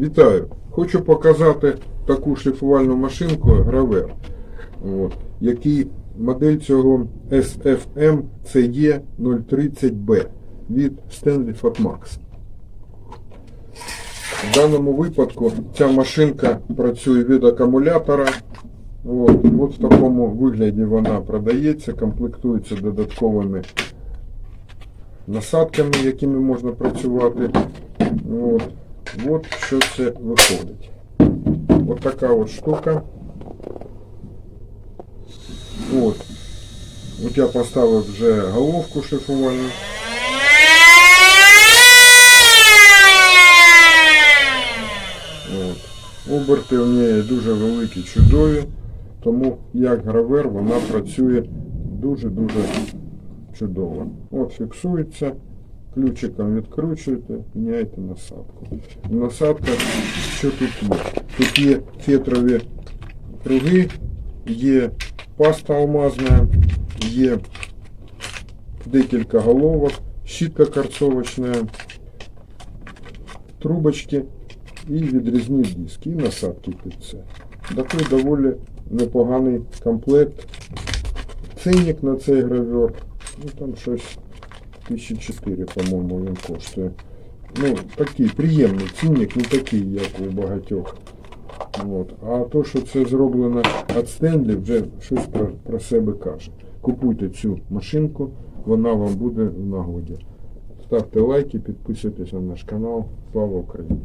Вітаю! Хочу показати таку шліфувальну машинку Гравер, який модель цього SFM CE 030B від Stanley Fatmax. В даному випадку ця машинка працює від акумулятора. От, от в такому вигляді вона продається, комплектується додатковими насадками, якими можна працювати. От, от що це виходить. От така от штука. От. От я поставив вже головку шифрувальну. От. Оберти у неї дуже великі, чудові, тому як гравер вона працює дуже-дуже чудово. От фіксується, ключиком відкручуєте, міняєте насадку. Насадка, що тут є? Тут є фетрові круги, є паста алмазна, є декілька головок, щітка карцовочна, трубочки і відрізні диски, і насадки під це. Такий доволі непоганий комплект. Цінник на цей гравер, ну там щось 1004, по-моєму, він коштує. Ну, такий приємний цінник, не такий, як у багатьох. От. А то, що це зроблено від Стенлі, вже щось про, про себе каже. Купуйте цю машинку, вона вам буде в нагоді. Ставте лайки, підписуйтесь на наш канал. Слава Україні!